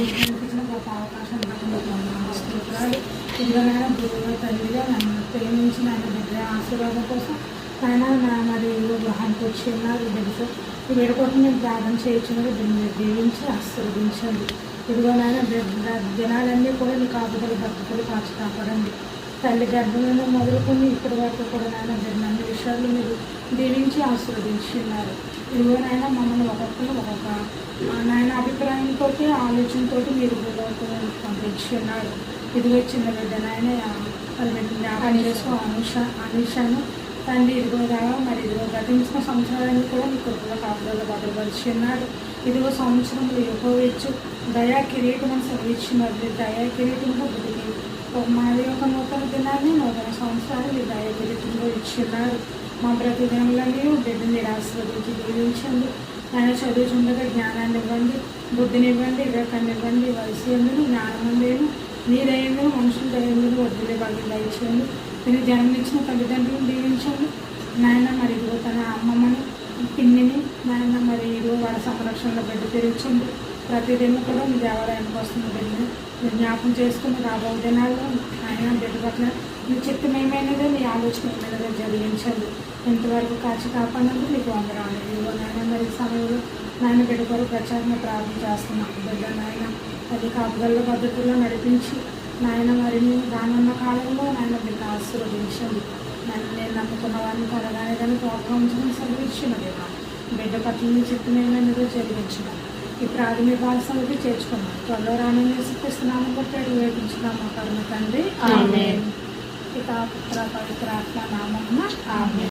అవకాశం బట్టి మీకు వందనాలు తల్లిగా నన్ను ప్రేమించి నన్ను బిడ్డ ఆశీర్వాదం కోసం ఆయన నా మరి వివాహానికి వచ్చి ఉన్నారు బిడ్డతో ఈ బిడ్డ కోసం నేను ప్రార్థన చేయించినది దీన్ని దీవించి ఆశీర్వదించండి ఇదిగోనైనా బిడ్డ దినాలన్నీ కూడా మీ కాపుదలు భక్తులు కాచి కాపాడండి తల్లి గర్భంలో మొదలుకొని ఇప్పటి వరకు కూడా నాయన బిడ్డ అన్ని విషయాలు మీరు దీవించి ఆశీర్వదించి ఉన్నారు ఇదిగో నాయన మమ్మల్ని ఒక్కొక్కరు ఒక్కొక్క నాయన అభిప్రాయంతో ఆలోచనతో మీరు గురువుకు పంపించి ఇదిగో చిన్న బిడ్డ నాయన మరి జ్ఞాపకం చేసుకో అనుష అనుషాను తండ్రి ఇదిగో రాగా మరి ఇదిగో గతించిన సంవత్సరాలను కూడా మీ కృపలో కాపుదల భద్రపరిచి ఇదిగో సంవత్సరంలో ఎక్కువచ్చు దయా కిరీటమని అని సెలవిచ్చినారు మీరు దయా కిరీటంలో బుద్ధికి ఒక మాది ఒక నూతన దినాన్ని నూతన సంవత్సరాలు ఈ దయా కిరీటంలో ఇచ్చిన్నారు మా ప్రతి దినంలోనే బిడ్డ మీరు దీవించండి ఆయన చదువుతుండగా జ్ఞానాన్ని ఇవ్వండి. బుద్ధినివ్వండి వివేకాన్ని ఇవ్వండి. వయసు ఎందుకు జ్ఞానం అందేను నీ దయంలో మనుషుల దయంలో వడ్డీలే భాగ్యం దయచేయండి. నేను జన్మనిచ్చిన తల్లిదండ్రులను దీవించండి. నాయన మరి ఇదిగో తన అమ్మమ్మని పిన్నిని నాయన మరి ఇదిగో వాళ్ళ సంరక్షణలో బిడ్డ తెరిచండి ప్రతిదిన కూడా మీ దేవాలయానికి వస్తున్న బిడ్డని జ్ఞాపం చేసుకుని రాబోయే దినాల్లో ఆయన బిడ్డ పట్ల మీ చిత్తం ఏమైనదో మీ ఆలోచన ఏమైనదో జరిగించండి ఇంతవరకు కాచి కాపాడినందుకు మీకు వందరాలు ఇదిగో నాయన మరి సమయంలో నాయన బిడ్డ కొరకు ప్రచారణ ప్రార్థన చేస్తున్నాను బిడ్డ నాయన అది కాపుదల పద్ధతుల్లో నడిపించి నాయన మరి రానున్న కాలంలో నాయన బిడ్డ ఆశీర్వదించండి. నన్ను నేను నమ్ముకున్న వారిని త్వరగానే కానీ ప్రోత్సహించడం సెలవిచ్చిన దేవా. బిడ్డ పట్ల మీ చిత్తం ఏమైనదో జరిగించడం ఈ ప్రాథమిక బాలసమికి చేర్చుకున్నాం. త్వరలో రానని సిద్ధిస్తున్నాను బట్టి అడుగు వేపించున్నాం మా కరుణ తండ్రి. పితా పుత్ర పవిత్ర ఆత్మ నామమున ఆమె